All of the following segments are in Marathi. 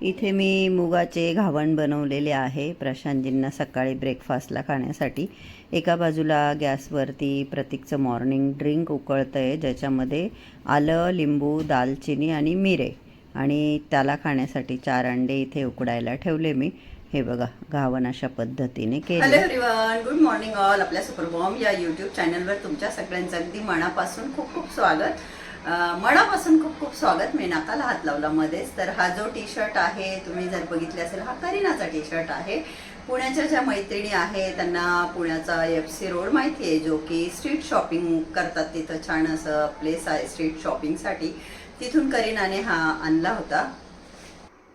इथे मी मुगाचे घावण बनवलेले आहे प्रशांतजींना सकाळी ब्रेकफास्टला खाण्यासाठी. एका बाजूला गॅसवरती प्रतीकचं मॉर्निंग ड्रिंक उकळतं आहे ज्याच्यामध्ये आलं लिंबू दालचिनी आणि मिरे. आणि त्याला खाण्यासाठी चार अंडे इथे उकडायला ठेवले मी. हे बघा घावण अशा पद्धतीने हॅलो केले एव्हरीवन गुड मॉर्निंग ऑल आपल्या सुपरबॉम्ब या यूट्यूब चॅनलवर तुमच्या सगळ्यांचं अगदी मनापासून खूप खूप स्वागत. मनापासून खूप खूप स्वागत. मी नाकाला हात लावला मध्येच. तर हा जो टी शर्ट आहे तुम्ही जर बघितले असेल हा करीनाचा टी शर्ट आहे. पुण्याच्या ज्या मैत्रिणी आहे त्यांना पुण्याचा एफ सी रोड माहिती आहे जो की स्ट्रीट शॉपिंग करतात तिथं छान असं प्लेस आहे स्ट्रीट शॉपिंगसाठी तिथून करीनाने हा आणला होता.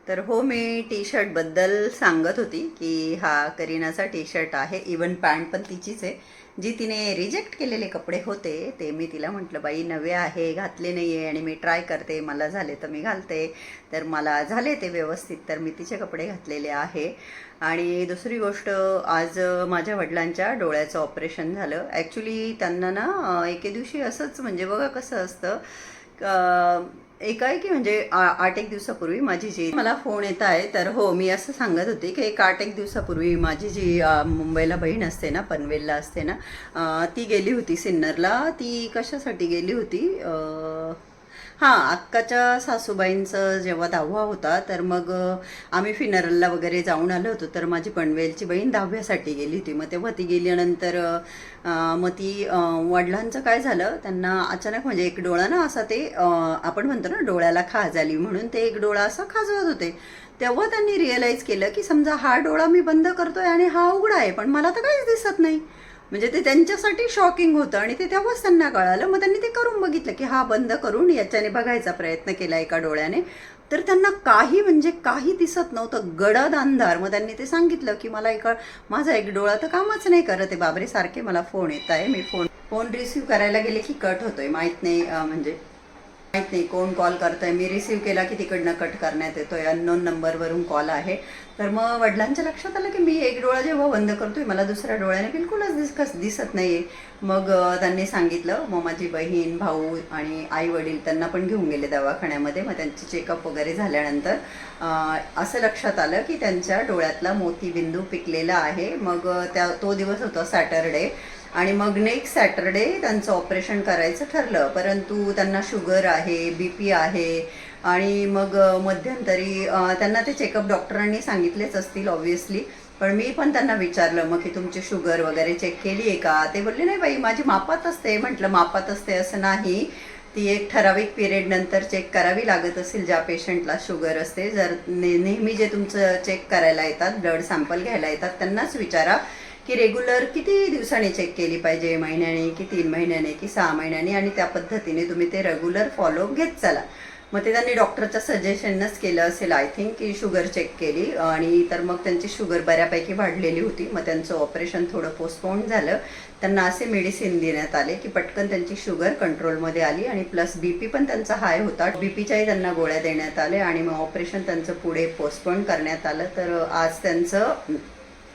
तर हो मी टी शर्टबद्दल सांगत होती की हा करीनाचा टी शर्ट आहे. इवन पॅन्ट पण तिचीच आहे. जी तिने रिजेक्ट केलेले कपडे होते ते मी तिला म्हटलं बाई नवे आहे घातले नाही आहे आणि मी ट्राय करते मला झाले तर मी घालते. तर मला झाले ते व्यवस्थित तर मी तिचे कपडे घातलेले आहे. आणि दुसरी गोष्ट आज माझ्या वडिलांच्या डोळ्याचं ऑपरेशन झालं. ॲक्च्युली त्यांना ना एके दिवशी असंच म्हणजे बघा कसं असतं एकाएकी म्हणजे आठ एक दिवसापूर्वी माझी जी मला फोन येत आहे तर हो मी असं सांगत होते की एक आठ एक दिवसापूर्वी माझी जी मुंबईला बहीण असते ना पनवेलला असते ना ती गेली होती सिन्नरला. ती कशासाठी गेली होती? हां अक्काच्या सासूबाईंचं जेव्हा दहावा होता तर मग आम्ही फिनरलला वगैरे जाऊन आलो होतो तर माझी पनवेलची बहीण दहाव्यासाठी गेली होती. मग तेव्हा ती गेल्यानंतर मग ती वडिलांचं काय झालं त्यांना अचानक म्हणजे एक डोळा ना असा ते आपण म्हणतो ना डोळ्याला खाज आली म्हणून ते एक डोळा असा खाजवत होते. तेव्हा त्यांनी रिअलाईज केलं की समजा हा डोळा मी बंद करतोय आणि हा उघडा आहे पण मला तर काहीच दिसत नाही. म्हणजे ते त्यांच्यासाठी शॉकिंग होतं आणि ते तेव्हाच त्यांना कळालं. मग त्यांनी ते करून बघितलं की हा बंद करून याच्याने बघायचा प्रयत्न केला एका डोळ्याने. तर त्यांना काही म्हणजे काही दिसत नव्हतं. गडद अंधार. मग त्यांनी ते सांगितलं की मला एका माझा एक डोळा तर कामच नाही करत आहे. बाबरे सारखे मला फोन येत आहे. मी फोन फोन रिसीव्ह करायला गेले की कट होतोय. माहीत नाही म्हणजे माहीत नाही कोण कॉल करतंय. मी रिसीव्ह केला की तिकडनं कट करण्यात येतोय. अननोन नंबरवरून कॉल आहे. तर मग वडिलांच्या लक्षात आलं की मी एक डोळा जेव्हा बंद करतोय मला दुसऱ्या डोळ्याने बिलकुलच दिसकस दिसत नाहीये. मग त्यांनी सांगितलं मग माझी बहीण भाऊ आणि आई वडील त्यांना पण घेऊन गेले दवाखान्यामध्ये. मग त्यांची चेकअप वगैरे झाल्यानंतर असं लक्षात आलं की त्यांच्या डोळ्यातला मोतीबिंदू पिकलेला आहे. मग त्या तो दिवस होता सॅटरडे आणि मग नेक्स्ट सॅटरडे त्यांचं ऑपरेशन करायचं ठरलं. परंतु त्यांना शुगर आहे बी पी आहे आणि मग मध्यंतरी त्यांना ते चेकअप डॉक्टरांनी सांगितलेच असतील ऑब्व्हियसली पण मी पण त्यांना विचारलं मग की तुमची शुगर वगैरे चेक केली आहे का? ते बोलले नाही बाई माझी मापात असते. म्हटलं मापात असते असं नाही. ती एक ठराविक पिरियड नंतर चेक करावी लागत असेल ज्या पेशंटला शुगर असते. जर ने नेहमी जे तुमचं चेक करायला येतात ब्लड सॅम्पल घ्यायला येतात त्यांनाच विचारा. की रेग्युलर किती दिवसांनी चेक केली पाहिजे? महिन्याने की तीन महिन्याने की सहा महिन्याने? आणि त्या पद्धतीने तुम्ही ते रेग्युलर फॉलोअप घेत चला. मग ते त्यांनी डॉक्टरच्या सजेशनच केलं असेल आय थिंक की शुगर चेक केली. आणि तर मग त्यांची शुगर बऱ्यापैकी वाढलेली होती. मग त्यांचं ऑपरेशन थोडं पोस्टपोन झालं. त्यांना असे मेडिसिन देण्यात आले की पटकन त्यांची शुगर कंट्रोलमध्ये आली आणि प्लस बी पी पण त्यांचा हाय होता. बी पीच्याही त्यांना गोळ्या देण्यात आल्या आणि मग ऑपरेशन त्यांचं पुढे पोस्टपोन करण्यात आलं. तर आज त्यांचं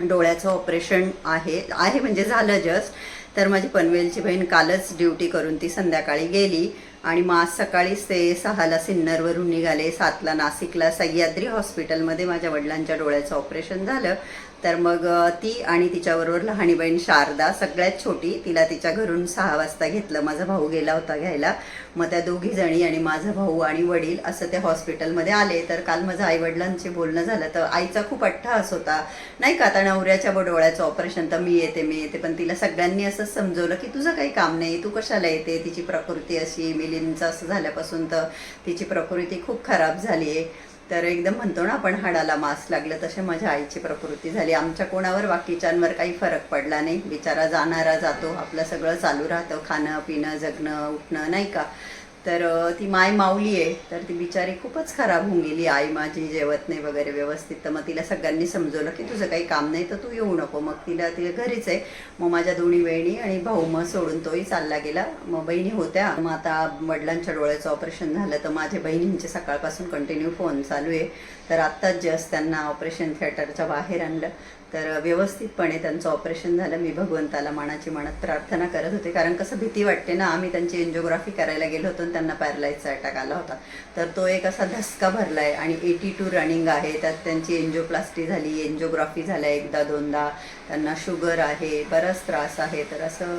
डोळ्याचं ऑपरेशन आहे. आहे म्हणजे झालं जस्ट तर माझी पनवेलची बहीण कालच ड्युटी करून ती संध्याकाळी गेली. आणि मग आज सकाळीच ते सहाला सिन्नरवरून निघाले. सातला नाशिकला सह्याद्री हॉस्पिटलमध्ये माझ्या वडिलांच्या डोळ्याचं ऑपरेशन झालं. तर मग ती आणि तिच्याबरोबर लहानी बहीण शारदा सगळ्यात छोटी तिला तिच्या घरून सहा वाजता घेतलं. माझा भाऊ गेला होता घ्यायला. मग त्या दोघी जणी आणि माझा भाऊ आणि वडील असं ते हॉस्पिटलमध्ये आले. तर काल माझं आईवडिलांशी बोलणं झालं. तर आईचा खूप अट्टहास होता. नाही का आता नवऱ्याच्या बडोळ्याचं डोळ्याचं ऑपरेशन तर मी येते मी येते पण तिला सगळ्यांनी असं समजवलं की तुझं काही काम नाही तू कशाला येते? तिची प्रकृती अशी मिलिंदचं असं झाल्यापासून तर तिची प्रकृती खूप खराब झाली आहे तर एकदम म्हणतो ना आपण हाडाला मास लागलं तसे माझ्या आईची प्रकृती झाली. आमच्या कोणावर बाकीच्यांवर काही फरक पडला नाही. बिचारा जाणारा जातो आपलं सगळं चालू राहतं खाणं पिणं जगणं उठणं नाही का? तर ती माय माऊली आहे. तर ती बिचारी खूपच खराब होऊन गेली. आई माझी जेवत नाही वगैरे व्यवस्थित. तर मग तिला सगळ्यांनी समजवलं की तुझं काही काम नाही तर तू येऊ नको. मग तिला तिला घरीच आहे. मग माझ्या दोन्ही बहिणी आणि भाऊ मग सोडून तोही चालला गेला. मग बहिणी होत्या. मग आता वडिलांच्या डोळ्याचं ऑपरेशन झालं. तर माझ्या बहिणींचे सकाळपासून कंटिन्यू फोन चालू आहे. तर आत्ताच जस्ट त्यांना ऑपरेशन थिएटरच्या बाहेर आणलं. तर व्यवस्थितपणे त्यांचं ऑपरेशन झालं. मी भगवंताला मनाची मनात प्रार्थना करत होते. कारण कसं भीती वाटते ना आम्ही त्यांची एन्जिओग्राफी करायला गेलो होतो आणि त्यांना पॅरलाईजचा अटॅक आला होता. तर तो एक असा धसका आहे आणि एटी टू रनिंग आहे. त्यात त्यांची एन्जिओप्लास्टी झाली एन्जिओग्राफी झाल्या एकदा दोनदा. त्यांना शुगर आहे बराच त्रास आहे. तर असं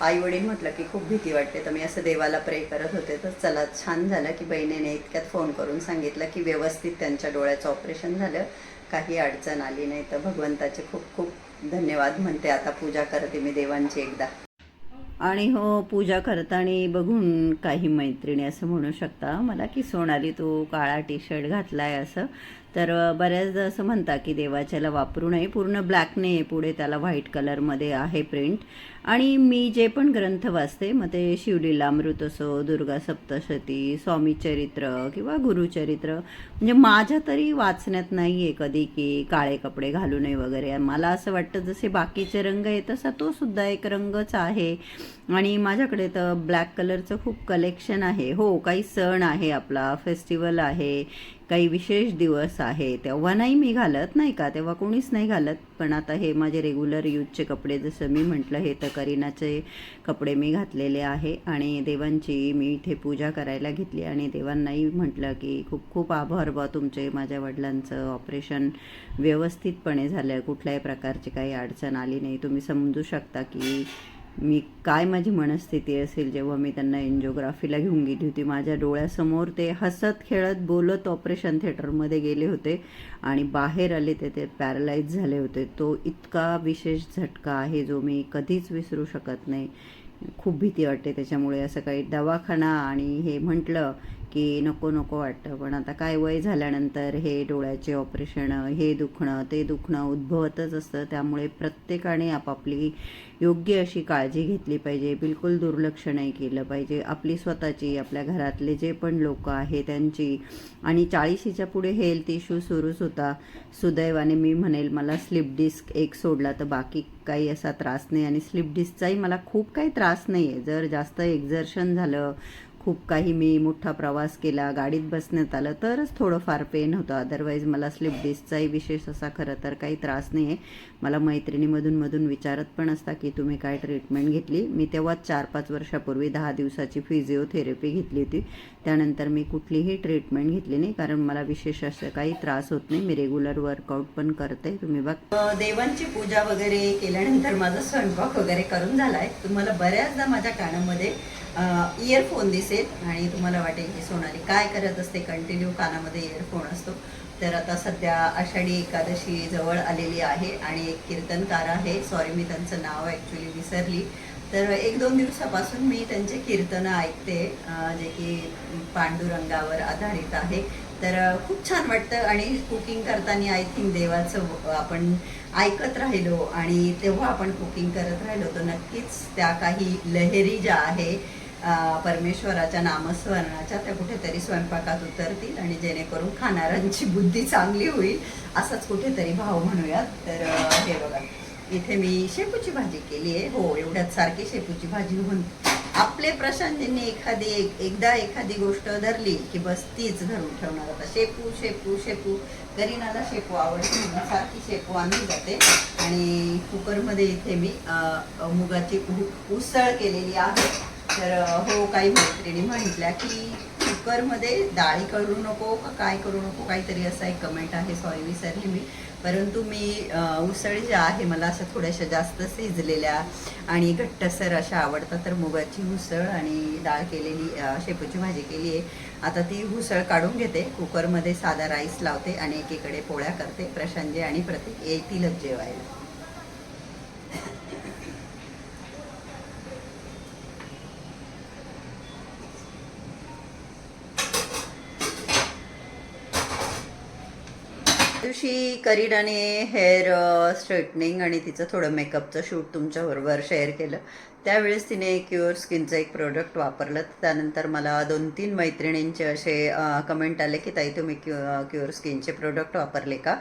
आई वडील म्हटलं की खूप भीती वाटते. तर मी असं देवाला प्रे करत होते. तर चला छान झालं की बहिणीने इतक्यात फोन करून सांगितलं की व्यवस्थित त्यांच्या डोळ्याचं ऑपरेशन झालं. काही अडचण आली नाही तर भगवंताचे खूप खूप धन्यवाद म्हणते. आता पूजा करते मी देवांची एकदा. आणि हो पूजा करताना बघून काही मैत्रिणी असं म्हणू शकता मला की सोनाली तू काळा टी शर्ट घातलाय असं. तर बऱ्याचदा असं म्हणता की देवाच्याला वापरू नये. पूर्ण ब्लॅक नाही पुढे त्याला व्हाईट कलरमध्ये आहे प्रिंट. आणि मी जे पण ग्रंथ वाचते मग ते शिवलीलामृत असो दुर्गा सप्तशती स्वामीचरित्र किंवा गुरुचरित्र म्हणजे माझ्या तरी वाचण्यात नाही आहे कधी की काळे कपडे घालू नये वगैरे. मला असं वाटतं जसे बाकीचे रंग आहे तसा तो सुद्धा एक रंगच आहे. आणि माझ्याकडे तर ब्लॅक कलरचं खूप कलेक्शन आहे. हो काही सण आहे आपला फेस्टिवल आहे. काही विशेष दिवस आहे. तेव्हा नाही मी घालत नाही का? तेव्हा कोणीच नाही घालत. पण आता हे माझे रेग्युलर यूजचे कपडे जसं मी म्हटलं हे तर करीनाचे कपडे मी घातलेले आहे आणि देवांची मी इथे पूजा करायला घेतली आणि देवांनाही म्हटलं की खूप खूप आभार बा तुमचे माझ्या वडिलांचं ऑपरेशन व्यवस्थितपणे झालं. कुठल्याही प्रकारची काही अडचण आली नाही. तुम्ही समजू शकता की मी काय माझी मनस्थिती असेल जेव्हा मी त्यांना एन्जिओग्राफीला घेऊन गेली होती माझ्या डोळ्यासमोर ते हसत खेळत बोलत ऑपरेशन थिएटरमध्ये गेले होते आणि बाहेर आले ते ते पॅरलाईज झाले होते. तो इतका विशेष झटका आहे जो मी कधीच विसरू शकत नाही. खूप भीती वाटते त्याच्यामुळे असं काही दवाखाना आणि हे म्हटलं की नको नको वाटतं. पण आता काय वय झाल्यानंतर हे डोळ्याचे ऑपरेशन हे दुखणं ते दुखणं उद्भवतच असतं. त्यामुळे प्रत्येकाने आपापली योग्य अशी काळजी घेतली पाहिजे. बिलकुल दुर्लक्ष नाही केलं पाहिजे. आपली स्वतःची आपल्या घरातले जे पण लोक आहे त्यांची. आणि चाळीशीच्या पुढे हेल्थ इश्यू सुरूच होता. सुदैवाने मी म्हणेल मला स्लिप डिस्क एक सोडला तर बाकी काही असा त्रास नाही. आणि स्लिप डिस्कचाही मला खूप काही त्रास नाही आहे जर जास्त एक्झर्शन झालं खूप काही मी मोठा प्रवास केला गाडीत बसण्यात आलं तरच थोडंफार पेन होतं. अदरवाईज मला स्लिप डिस्कचाही विशेष असा खरं तर काही त्रास नाही आहे मला मैत्रिणीमधून मधून विचारत पण असता की तुम्ही काय ट्रीटमेंट घेतली? मी तेव्हा चार पाच वर्षापूर्वी दहा दिवसाची फिजिओथेरपी घेतली होती. त्यानंतर मी कुठलीही ट्रीटमेंट घेतली नाही कारण मला विशेष असं काही त्रास होत नाही. मी रेग्युलर वर्कआउट पण करते. तुम्ही बघ. देवांची पूजा वगैरे केल्यानंतर माझा स्वयंपाक वगैरे करून झालाय. तुम्हाला बऱ्याचदा माझ्या कानामध्ये इयरफोन दिसेल आणि तुम्हाला वाटेल की सोनाली काय करत असते. कंटिन्यू कानामध्ये इयरफोन असतो. तर आता सध्या आषाढी एकादशी जवळ आलेली आहे आणि एक कीर्तनकार आहे. सॉरी मी त्यांचं नाव ॲक्च्युली विसरली. तर एक दोन दिवसापासून मी त्यांचे कीर्तनं ऐकते जे की पांडुरंगावर आधारित आहे. तर खूप छान वाटतं आणि कुकिंग करताना आय थिंक देवाचं आपण ऐकत राहिलो आणि तेव्हा आपण कुकिंग करत राहिलो तर नक्कीच त्या काही लहेरी ज्या आहे परमेश्वराच्या नामस्मरणाच्या त्या कुठेतरी स्वयंपाकात उतरतील आणि जेणेकरून खाणाऱ्यांची बुद्धी चांगली होईल असाच कुठेतरी भाव म्हणूयात. तर हे बघा इथे मी शेपूची भाजी केली आहे. हो एवढ्यात सारखी शेपूची भाजी होऊन आपले प्रशांतजींनी एखादी एक- एकदा एखादी गोष्ट धरली की बस तीच धरून ठेवणार. आता शेपू शेपू शेपू करीनाला शेपू आवडते सारखी शेपू आणली जाते. आणि कुकरमध्ये इथे मी मुगाची उसळ केलेली आहे. तर हो काही मैत्रिणी म्हटल्या की कुकरमध्ये डाळी करू नको का काय करू नको काहीतरी असा एक कमेंट आहे. सॉरी विसरली मी. परंतु मी उसळ उसळी ज्या आहे मला असं थोड्याशा जास्त शिजलेल्या आणि घट्टसर अशा आवडतात तर मुगाची उसळ आणि डाळ केलेली शेपूची भाजी केली आहे. आता ती उसळ काढून घेते. कुकरमध्ये साधा राईस लावते आणि एकीकडे पोळ्या करते. प्रशांजे आणि प्रतीक येतीलच जेवायला. दिवशी करीनाने हेअर स्ट्रेटनिंग आणि तिचं थोडं मेकअपचं शूट तुमच्याबरोबर शेअर केलं. त्यावेळेस तिने क्युअर स्किनचं एक प्रोडक्ट वापरलं. त्यानंतर मला दोन तीन मैत्रिणींचे असे कमेंट आले की ताई तुम्ही क्यु क्युअर स्किनचे प्रोडक्ट वापरले का?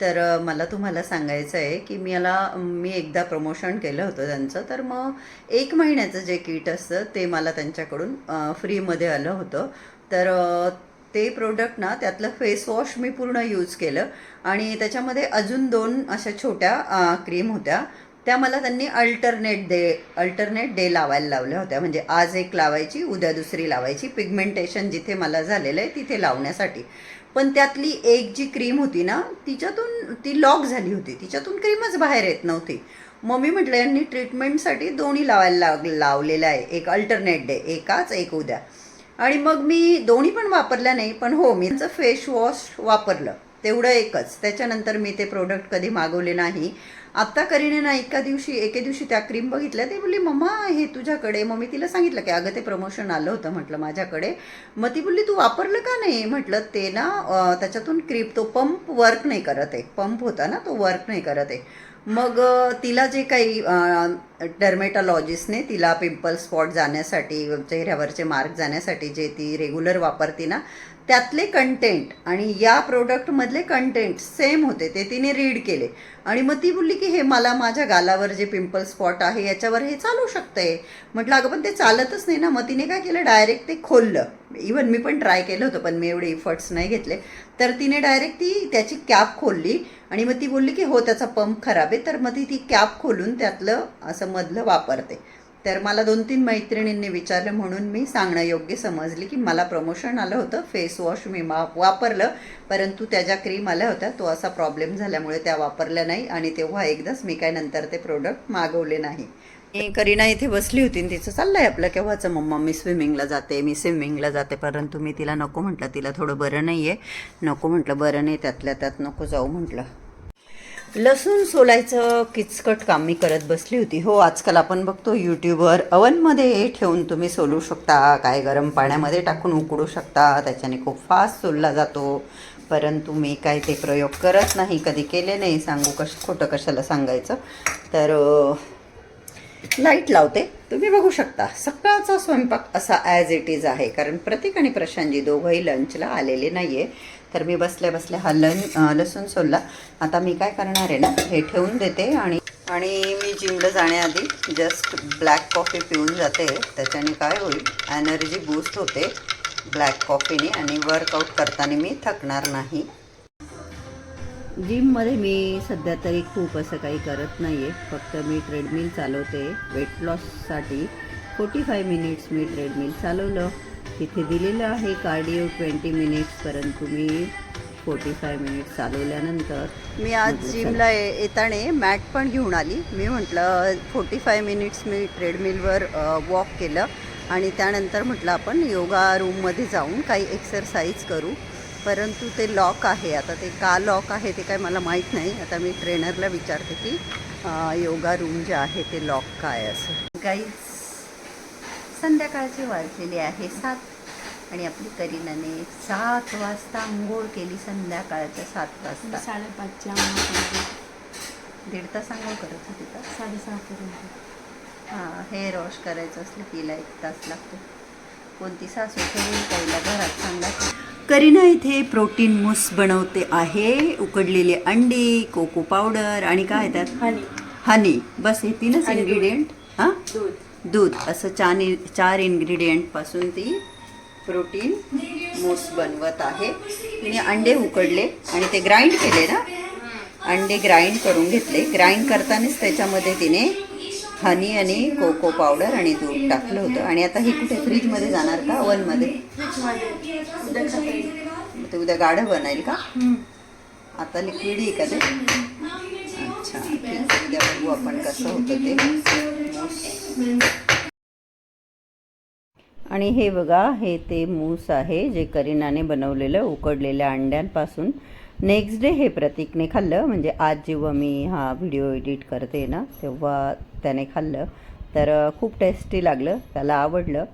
तर मला तुम्हाला सांगायचं आहे की मी मला मी एकदा प्रमोशन केलं होतं त्यांचं. तर मग एक महिन्याचं जे किट असतं ते मला त्यांच्याकडून फ्रीमध्ये आलं होतं. तर ते प्रोडक्ट ना त्यातलं फेस वॉश मी पूर्ण यूज केलं. आणि त्याच्यामध्ये अजून दोन अशा छोट्या क्रीम होत्या. त्या मला त्यांनी अल्टरनेट डे अल्टरनेट डे लावायला लावल्या होत्या. म्हणजे आज एक लावायची उद्या दुसरी लावायची. पिगमेंटेशन जिथे मला झालेलं आहे तिथे लावण्यासाठी. पण त्यातली एक जी क्रीम होती ना तिच्यातून ती लॉक झाली होती. तिच्यातून क्रीमच बाहेर येत नव्हती. मग मी म्हटलं यांनी ट्रीटमेंटसाठी दोन्ही लावायला लाग लावलेलं आहे. एक अल्टरनेट डे एकाच एक उद्या. आणि मग मी दोन्ही पण वापरल्या नाही पण हो मी त्यांचं फेस वॉश वापरलं. तेवढं एकच. त्याच्यानंतर मी ते प्रोडक्ट कधी मागवले नाही. आत्ता करीने ना एका दिवशी एके दिवशी त्या क्रीम बघितल्या. ते बोलली मम्मा हे तुझ्याकडे. मग मी तिला सांगितलं की अगं ते प्रमोशन आलं होतं म्हटलं माझ्याकडे. मग ती बोलली तू वापरलं का नाही? म्हटलं ते ना त्याच्यातून क्रीप तो पंप वर्क नाही करत आहे. पंप होता ना तो वर्क नाही करत आहे. मग तिला जे काही डर्मेटॉलॉजिस्टने तिला पिंपल स्पॉट जाण्यासाठी चेहऱ्यावरचे मार्क जाण्यासाठी जे ती रेग्युलर वापरते ना त्यातले कंटेंट आणि या प्रोडक्टमधले कंटेंट सेम होते ते तिने रीड केले. आणि मग ती बोलली की हे मला माझ्या गालावर जे पिंपल स्पॉट आहे याच्यावर हे चालू शकतंय. म्हटलं अगं पण ते चालतच नाही ना. मग तिने काय केलं डायरेक्ट ते खोललं. इवन मी पण ट्राय केलं होतं पण मी एवढे इफर्ट्स नाही घेतले. तर तिने डायरेक्ट ती त्याची कॅप खोलली आणि मग ती बोलली की हो त्याचा पंप खराब आहे. तर मग ती ती कॅप खोलून त्यातलं असं मधलं वापरते. तर मला दोन तीन मैत्रिणींनी विचारलं म्हणून मी सांगणं योग्य समजली की मला प्रमोशन आलं होतं फेस वॉश मी मा वापरलं परंतु त्या ज्या क्रीम आल्या होत्या तो असा प्रॉब्लेम झाल्यामुळे त्या वापरल्या नाही आणि तेव्हा एकदाच मी काय नंतर ते प्रोडक्ट मागवले नाही. करीना इथे बसली होती आणि तिचं आहे आपलं केव्हाचं मम्मा मी स्विमिंगला जाते मी स्विमिंगला जाते परंतु मी तिला नको म्हटलं तिला थोडं बरं नाही आहे नको म्हटलं बरं नाही त्यातल्या त्यात नको जाऊ म्हटलं. लसूण सोलायचं किचकट काम मी करत बसली होती. हो आजकाल आपण बघतो यूट्यूबवर अवनमध्ये ठेवून तुम्ही सोलू शकता. काय गरम पाण्यामध्ये टाकून उकडू शकता. त्याच्याने खूप फास्ट सोलला जातो. परंतु मी काय ते प्रयोग करत नाही. कधी केले नाही. सांगू कश खोटं कशाला सांगायचं? तर लाइट लावते. तुम्ही बघू शकता. सकाळचा स्वयंपाक असा ॲज इट इज आहे. कारण प्रतीक आणि प्रशांतजी दोघंही लंचला आलेले नाही आहे तर मी बसल्या बसल्या हा लन लसूण सोलला. आता मी काय करणार आहे ना हे ठेवून देते आणि आणि मी जिमला जाण्याआधी जस्ट ब्लॅक कॉफी पिऊन जाते. त्याच्याने काय होईल एनर्जी बूस्ट होते ब्लॅक कॉफीने आणि वर्कआउट करताना मी थकणार नाही. जिममध्ये मी सध्या तरी खूप असं काही करत नाही आहे फक्त मी ट्रेडमिल चालवते. वेट लॉससाठी फोर्टी फाय मिनिट्स मी ट्रेडमिल चालवलं. तिथे दिलेलं आहे कार्डिओ ट्वेंटी मिनिट्स परंतु मी फोर्टी फाय मिनिट्स चालवल्यानंतर मी आज जिमला येताना मॅट पण घेऊन आली. मी म्हटलं फोर्टी फाय मिनिट्स मी ट्रेडमिलवर वॉक केलं आणि त्यानंतर म्हटलं आपण योगा रूममध्ये जाऊन काही एक्सरसाइज करू. परंतु ते लॉक आहे. आता ते का लॉक आहे ते काय मला माहीत नाही. आता मी ट्रेनरला विचारते की योगा रूम जे आहे ते लॉक काय असं? काही संध्याकाळची वाजलेली आहे सात. आणि आपली करीनाने सात वाजता आंघोळ केली संध्याकाळच्या सात वाजता. साडेपाचच्या आम्हाला दीड तास आंघोळ करत होती का? साडेसहापर्यंत. हां हेअर वॉश करायचं असलं तिला एक तास लागतो. कोणती सासू ठेवून पहिला घरात सांगा. करीना इथे प्रोटीन मूस बनवते आहे उकडलेले अंडी कोको पावडर आणि काय त्यात? हनी. हनी. बस हे तीनच. इन्ग्रेडियंट हां? दूध. दूध असं चार चार इन्ग्रेडियंटपासून ती प्रोटीन मूस बनवत आहे. तिने अंडे उकडले आणि ते ग्राइंड केले ना? अंडे ग्राइंड करून घेतले. ग्राइंड करतानाच त्याच्यामध्ये तिने हनी आणि कोको पावडर आणि दूध टाकलं होतं. आणि आता ही कुठे फ्रीजमध्ये जाणार का? ओव्हनमध्ये ते उद्या गाढं बनेल का? आता लिक्विड आहे का ते? अच्छा. उद्या बघू आपण कसं होतं ते. आणि हे बघा हे ते मूस आहे जे करीनाने बनवलेलं उकडलेल्या अंड्यांपासून. नेक्स्ट डे हे प्रतीकने खाल्लं म्हणजे आज जेव्हा मी हा व्हिडिओ एडिट करते ना तेव्हा त्याने खाल्लं. तर खूप टेस्टी लागलं त्याला आवडलं.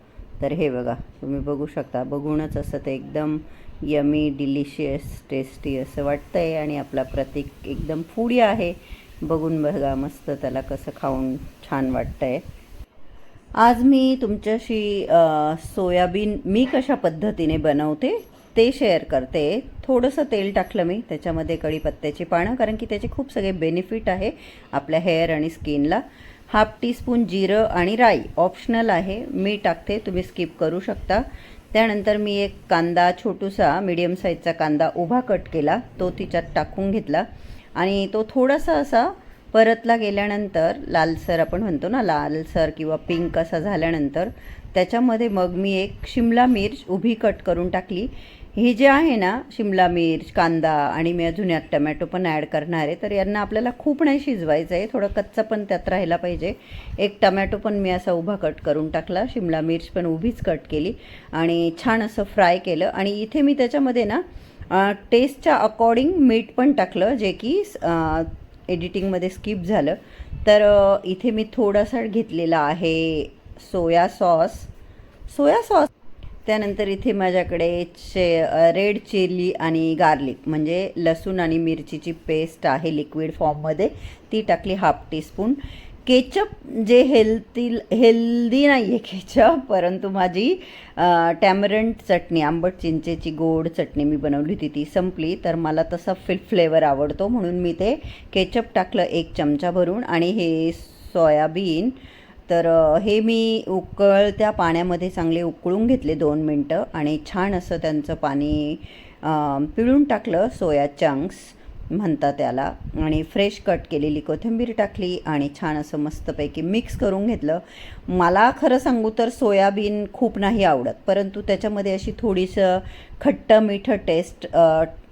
तर हे बघा तुम्ही बघू शकता. बघूनच असं ते एकदम यमी डिलिशियस टेस्टी असं वाटतं आहे आणि आपला प्रतीक एकदम फूडी आहे. बघून बघा मस्त त्याला कसं खाऊन छान वाटतं आहे आज मी तुमच्याशी सोयाबीन मी कशा पद्धतीने बनवते ते शेअर करते. थोडंसं तेल टाकलं मी त्याच्यामध्ये कढीपत्त्याची पानं कारण की त्याचे खूप सगळे बेनिफिट आहे आपल्या हेअर आणि स्किनला हाफ टीस्पून जिरं आणि राई ऑप्शनल आहे. मी टाकते तुम्ही स्किप करू शकता. त्यानंतर मी एक कांदा छोटूसा मिडियम साईजचा कांदा उभा कट केला तो तिच्यात टाकून घेतला. आणि तो थोडासा असा परतला गेल्यानंतर लालसर आपण म्हणतो ना लालसर किंवा पिंक असा झाल्यानंतर त्याच्यामध्ये मग मी एक शिमला मिर्च उभी कट करून टाकली. ही जे आहे ना शिमला मिर्च कांदा आणि मी अजून यात टमॅटो पण ॲड करणार आहे. तर यांना आपल्याला खूप नाही शिजवायचं आहे थोडं कच्चा पण त्यात राहायला पाहिजे. एक टमॅटो पण मी असा उभा कट करून टाकला शिमला मिर्च पण उभीच कट केली आणि छान असं फ्राय केलं. आणि इथे मी त्याच्यामध्ये ना टेस्टच्या अकॉर्डिंग मीठ पण टाकलं जे की एडिटिंगमध्ये स्किप झालं. तर इथे मी थोडासा घेतलेला आहे सोया सॉस सोया सॉस त्यानंतर इथे माझ्याकडे चे रेड चिली आणि गार्लिक म्हणजे लसूण आणि मिरचीची पेस्ट आहे लिक्विड फॉर्ममध्ये ती टाकली हाफ टीस्पून केचप जे हेल्थी हेल्दी नाही आहे केचप परंतु माझी टॅमरंट चटणी आंबट चिंचेची गोड चटणी मी बनवली होती ती संपली. तर मला तसा फिल फ्लेवर आवडतो. म्हणून मी ते केचप टाकलं एक चमचा भरून. आणि हे सोयाबीन तर हे मी उकळत्या पाण्यामध्ये चांगले उकळून घेतले दोन मिनटं. आणि छान असं त्यांचं पाणी पिळून टाकलं सोया चंक्स. म्हणतात त्याला. आणि फ्रेश कट केलेली कोथिंबीर टाकली आणि छान असं मस्तपैकी मिक्स करून घेतलं. मला खरं सांगू तर सोयाबीन खूप नाही आवडत परंतु त्याच्यामध्ये अशी थोडीसं खट्ट मिठं टेस्ट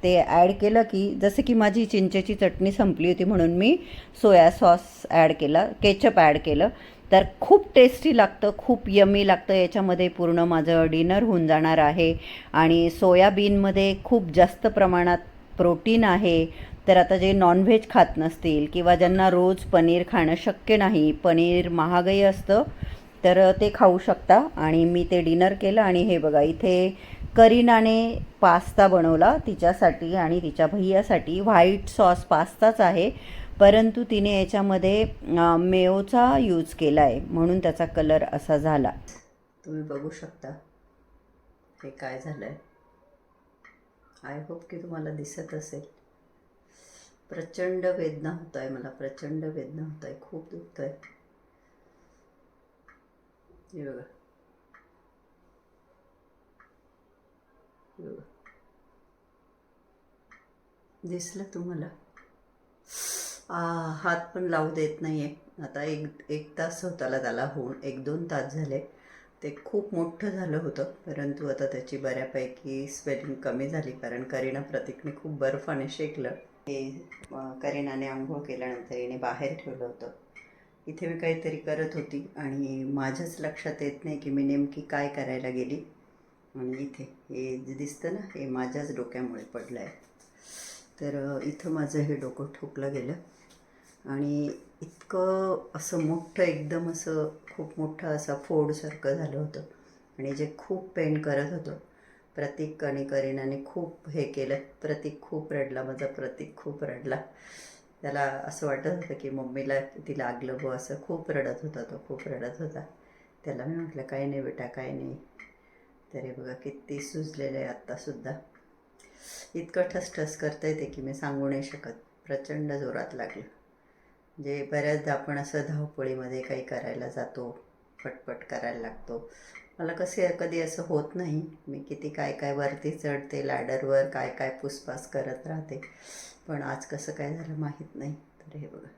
ते ॲड केलं की जसं की माझी चिंचेची चटणी संपली होती म्हणून मी सोया सॉस ॲड केला केचप ॲड केलं. तर खूप टेस्टी लागतं खूप यमी लागतं. याच्यामध्ये पूर्ण माझं डिनर होऊन जाणार आहे. आणि सोयाबीनमध्ये खूप जास्त प्रमाणात प्रोटीन आहे तर आता जे नॉनव्हेज खात नसतील किंवा ज्यांना रोज पनीर खाणं शक्य नाही पनीर महागही असतं तर ते खाऊ शकता. आणि मी ते डिनर केलं आणि हे बघा इथे करीनाने पास्ता बनवला तिच्यासाठी आणि तिच्या भैयासाठी. व्हाईट सॉस पास्ताच आहे परंतु तिने याच्यामध्ये अं, मेयोचा यूज केला आहे म्हणून त्याचा कलर असा झाला. तुम्ही बघू शकता हे काय झालं आहे आय होप की तुम्हाला दिसत असेल. प्रचंड वेदना होत आहे मला प्रचंड वेदना होत आहे खूप दुखत आहे हे बघा. दिसलं तुम्हाला? आ, हात पण लावू देत नाही आहे आता एक एक तास होताला त्याला होऊन एक दोन तास झाले. ते खूप मोठं झालं होतं परंतु आता त्याची बऱ्यापैकी स्वेलिंग कमी झाली कारण करीना प्रतीकने खूप बर्फाने शेकलं. हे करीनाने आंघोळ केल्यानंतर हिने बाहेर ठेवलं होतं. इथे मी काहीतरी करत होती आणि माझ्याच लक्षात येत नाही की मी नेमकी काय करायला गेली. आणि इथे हे जे दिसतं ना हे माझ्याच डोक्यामुळे पडलं आहे तर इथं माझं हे डोकं ठोकलं गेलं. आणि इतकं असं मोठं एकदम असं खूप मोठं असं फोडसारखं झालं होतं. आणि जे खूप पेन करत होतं. प्रतीक आणि करीनाने खूप हे केलं. प्रतीक खूप रडला माझा प्रतीक खूप रडला. त्याला असं वाटत होतं की मम्मीला किती लागलं बो असं खूप रडत होता तो खूप रडत होता. त्याला मी म्हटलं काय नाही बेटा काय नाही. तरी बघा किती सुजलेलं आहे आत्तासुद्धा इतकं ठसठस करता येते की मी सांगू नाही शकत. प्रचंड जोरात लागलं. जे बऱ्याचदा आपण असं धावपळीमध्ये काही करायला जातो पटपट करायला लागतो. मला कसे कधी असं होत नाही मी किती काय काय वरती चढते लॅडरवर काय काय पुसपास करत राहते. पण आज कसं काय झालं माहीत नाही तर हे बघा.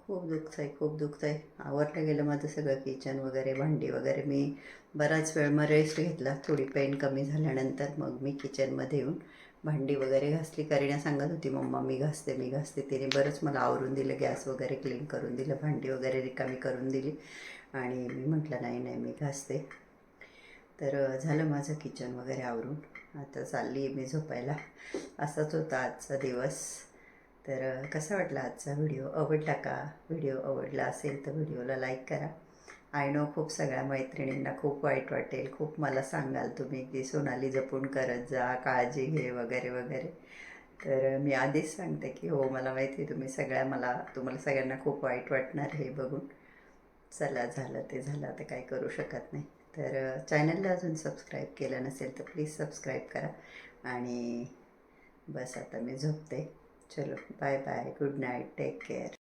खूप दुखत आहे खूप दुखत आहे आवरलं गेलं माझं सगळं किचन वगैरे भांडी वगैरे. मी बराच वेळ मग रेस्ट घेतला थोडी पेन कमी झाल्यानंतर मग मी किचनमध्ये येऊन भांडी वगैरे घासली. करीना सांगत होती मम्मा मी घासते मी घासते. तिने बरंच मला आवरून दिलं गॅस वगैरे क्लीन करून दिलं भांडी वगैरे रिकामी करून दिली. आणि मी म्हटलं नाही नाही मी घासते. तर झालं माझं किचन वगैरे आवरून. आता चालली मी झोपायला. असाच होता आजचा दिवस. तर कसा वाटला आजचा व्हिडिओ? आवडला का? व्हिडिओ आवडला असेल तर व्हिडिओला लाईक करा. आय नो खूप सगळ्या मैत्रिणींना खूप वाईट वाटेल. खूप मला सांगाल तुम्ही की सोनाली जपून करत जा काळजी घे वगैरे वगैरे. तर मी आधीच सांगते की हो मला माहिती आहे तुम्ही सगळ्या मला तुम्हाला सगळ्यांना खूप वाईट वाटणार हे बघून. चला झालं ते झालं आता काय करू शकत नाही. तर चॅनलला अजून सबस्क्राईब केलं नसेल तर प्लीज सबस्क्राईब करा. आणि बस आता मी झोपते. चलो bye bye. Good night. Take care.